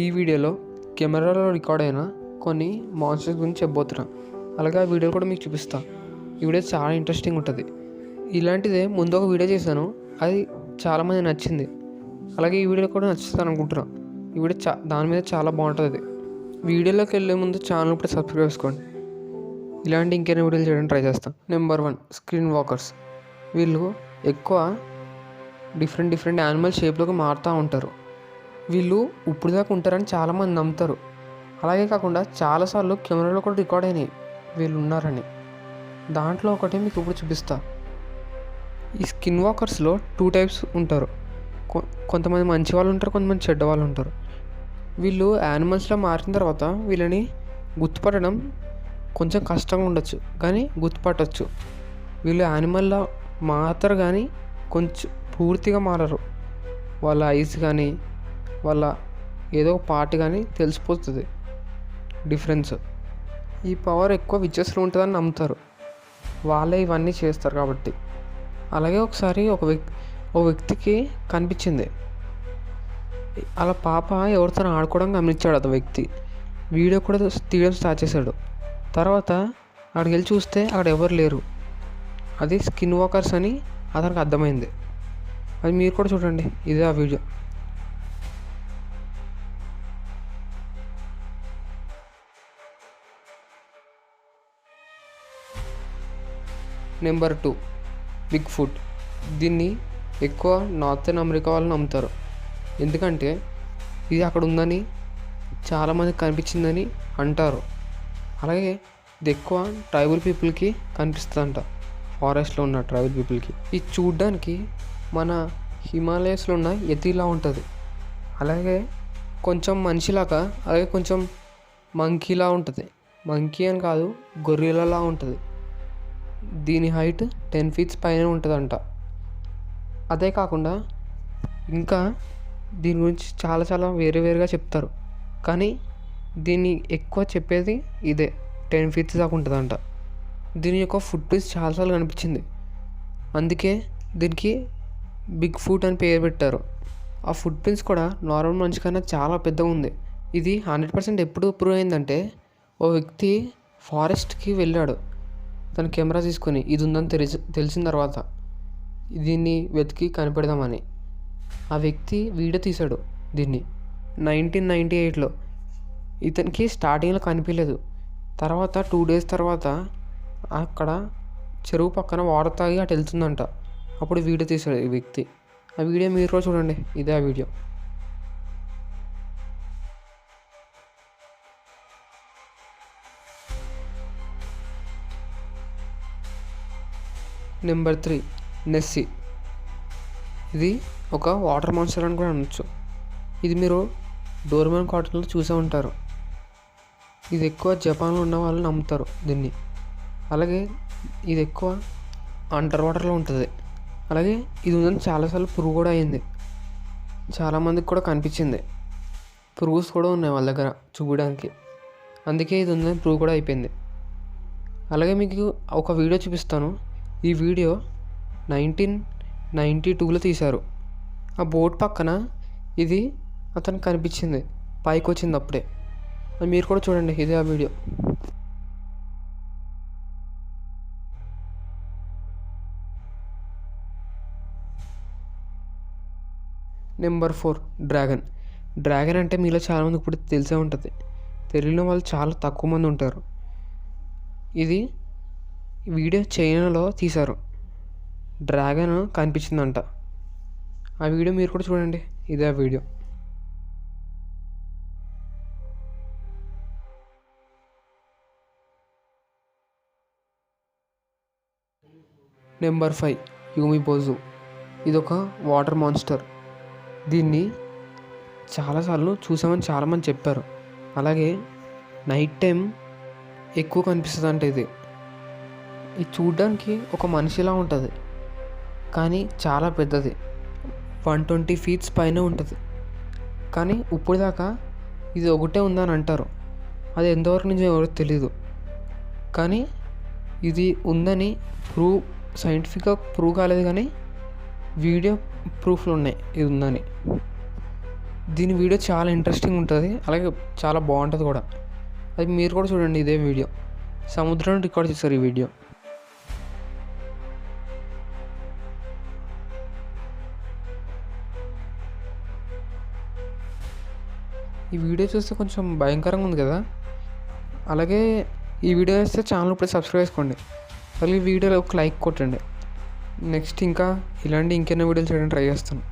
ఈ వీడియోలో కెమెరాలో రికార్డ్ అయిన కొన్ని మాన్స్టర్స్ గురించి చెప్పబోతున్నా. అలాగే ఆ వీడియో కూడా మీకు చూపిస్తా. ఈ వీడియో చాలా ఇంట్రెస్టింగ్ ఉంటుంది. ఇలాంటిదే ముందు ఒక వీడియో చేశాను. అది చాలామంది నచ్చింది. అలాగే ఈ వీడియో కూడా నచ్చుతాను అనుకుంటున్నా. ఈ వీడియో చా దాని మీద చాలా బాగుంటుంది. అది వీడియోలోకి వెళ్ళే ముందు ఛానల్ ఇప్పుడు సబ్స్క్రైబ్ చేసుకోండి. ఇలాంటి ఇంకేమైనా వీడియోలు చేయడానికి ట్రై చేస్తాను నెంబర్ వన్ స్క్రీన్ వాకర్స్ వీళ్ళు ఎక్కువ డిఫరెంట్ డిఫరెంట్ యానిమల్ షేప్లోకి మారుతూ ఉంటారు. వీళ్ళు ఇప్పుడు దాకా ఉంటారని చాలామంది నమ్ముతారు. అలాగే కాకుండా చాలాసార్లు కెమెరాలో కూడా రికార్డ్ అయినాయి. వీళ్ళు ఉన్నారని. దాంట్లో ఒకటి మీకు ఇప్పుడు చూపిస్తా. ఈ స్కిన్ వాకర్స్లో టూ టైప్స్ ఉంటారు. కొ- కొంతమంది మంచి వాళ్ళు ఉంటారు కొంతమంది చెడ్డ వాళ్ళు ఉంటారు. వీళ్ళు యానిమల్స్లో మారిన తర్వాత వీళ్ళని గుర్తుపట్టడం కొంచెం కష్టంగా ఉండొచ్చు. కానీ గుర్తుపట్టచ్చు. వీళ్ళు యానిమల్లో మాత్రం కానీ కొంచెం పూర్తిగా మారరు. వాళ్ళ ఐస్ కానీ వాళ్ళ ఏదో ఒక పార్ట్ కానీ తెలిసిపోతుంది. డిఫరెన్స్. ఈ పవర్ ఎక్కువ విచెస్లో ఉంటుందని నమ్ముతారు. వాళ్ళే ఇవన్నీ చేస్తారు కాబట్టి. అలాగే ఒకసారి ఒక వ్యక్తి ఒక వ్యక్తికి కనిపించింది. అలా పాప ఎవరితో ఆడుకోవడం గమనించాడు అతను వ్యక్తి. వీడియో కూడా తీయడం స్టార్ట్ చేశాడు. తర్వాత అక్కడికి వెళ్ళి చూస్తే అక్కడ ఎవరు లేరు. అది స్కిన్ వాకర్స్ అని అతనికి అర్థమైంది. అది మీరు కూడా చూడండి. ఇదే ఆ video. Number two Bigfoot దీన్ని ఎక్కువ నార్థన్ అమెరికా వాళ్ళు నమ్ముతారు. ఎందుకంటే ఇది అక్కడ ఉందని చాలామందికి కనిపించిందని అంటారు. అలాగే ఇది ఎక్కువ ట్రైబల్ పీపుల్కి కనిపిస్తుందంట. ఫారెస్ట్లో ఉన్న ట్రైబల్ పీపుల్కి. ఇది చూడ్డానికి మన హిమాలయస్లో ఉన్న ఎతిలా ఉంటుంది. అలాగే కొంచెం మనిషిలాగా అలాగే కొంచెం మంకీలా ఉంటుంది. మంకీ అని కాదు గొర్రెలలా ఉంటుంది. దీని హైట్ టెన్ ఫీట్స్ పైన ఉంటుందంట. అదే కాకుండా ఇంకా దీని గురించి చాలా చాలా వేరే వేరుగా చెప్తారు. కానీ దీన్ని ఎక్కువ చెప్పేది ఇదే టెన్ ఫీట్స్ దాకా ఉంటుందంట. దీని యొక్క ఫుట్ చాలాసార్లు కనిపించింది. అందుకే దీనికి బిగ్ ఫుట్ అని పేరు పెట్టారు. ఆ ఫుట్ ప్రింట్స్ కూడా నార్మల్ మనిషి కన్నా చాలా పెద్దగా ఉంది. ఇది హండ్రెడ్ పర్సెంట్ ఎప్పుడు ప్రూవ్ అయిందంటే ఓ వ్యక్తి ఫారెస్ట్కి వెళ్ళాడు. తను కెమెరా తీసుకొని ఇది ఉందని తెలిసి తెలిసిన తర్వాత దీన్ని వెతికి కనిపెడదామని. ఆ వ్యక్తి వీడియో తీశాడు దీన్ని. నైన్టీన్ నైంటీ ఎయిట్లో ఇతనికి స్టార్టింగ్లో కనిపించలేదు. తర్వాత టూ డేస్ తర్వాత అక్కడ చెరువు పక్కన వాటర్ తాగి అటు వెళ్తుందంట. అప్పుడు వీడియో తీశాడు ఈ వ్యక్తి. ఆ వీడియో మీరు కూడా చూడండి. ఇదే ఆ వీడియో. Number three నెస్సీ. ఇది ఒక వాటర్ మాన్స్టర్ అని కూడా అనొచ్చు. ఇది మీరు డోర్మెన్ కాటన్లో చూసే ఉంటారు. ఇది ఎక్కువ జపాన్లో ఉన్న వాళ్ళు నమ్ముతారు దీన్ని. అలాగే ఇది ఎక్కువ అండర్ వాటర్లో ఉంటుంది. అలాగే ఇది ఉందని చాలాసార్లు పురుగు కూడా అయింది. చాలామందికి కూడా కనిపించింది. పురుగుస్ కూడా ఉన్నాయి వాళ్ళ దగ్గర చూడడానికి. అందుకే ఇది ఉందని ప్రూవ్ కూడా అయిపోయింది. అలాగే మీకు ఒక వీడియో చూపిస్తాను. ఈ వీడియో నైన్టీన్ నైంటీ టూలో తీశారు. ఆ బోట్ పక్కన ఇది అతనికి కనిపించింది. పైకి వచ్చింది అప్పుడే. మీరు కూడా చూడండి ఇదే ఆ video. Number four dragon. Dragon అంటే మీలో చాలామంది ఇప్పుడు తెలిసే ఉంటుంది. తెలియని వాళ్ళు చాలా తక్కువ మంది ఉంటారు. ఇది వీడియో చైనాలో తీశారు. డ్రాగన్ కనిపించిందంట. ఆ వీడియో మీరు కూడా చూడండి. ఇదే ఆ వీడియో. Number five Umibozu. ఇది ఒక వాటర్ మాన్స్టర్. దీన్ని చాలాసార్లు చూసామని చాలామంది చెప్పారు. అలాగే నైట్ టైం ఎక్కువ కనిపిస్తుంది అంటే ఇది. ఇది చూడ్డానికి ఒక మనిషిలా ఉంటుంది. కానీ చాలా పెద్దది. వన్ ట్వంటీ ఫీట్స్ పైన ఉంటుంది. కానీ ఇప్పుడు దాకా ఇది ఒకటే ఉందని అంటారు. అది ఎంతవరకు నుంచి ఎవరో తెలీదు. కానీ ఇది ఉందని ప్రూవ్ సైంటిఫిక్గా ప్రూవ్ కాలేదు కానీ వీడియో ప్రూఫ్లు ఉన్నాయి ఇది ఉందని. దీని వీడియో చాలా ఇంట్రెస్టింగ్ ఉంటుంది. అలాగే చాలా బాగుంటుంది కూడా. అది మీరు కూడా చూడండి ఇదే వీడియో. సముద్రం రికార్డ్ చేశారు ఈ వీడియో. ఈ వీడియో చూస్తే కొంచెం భయంకరంగా ఉంది కదా? అలాగే ఈ వీడియో వేస్తే ఛానల్ ఇప్పుడు సబ్స్క్రైబ్ చేసుకోండి. అలాగే వీడియోలో ఒక లైక్ కొట్టండి. నెక్స్ట్ ఇంకా ఇలాంటి ఇంకెన్నో వీడియోలు చేయడానికి ట్రై చేస్తాను.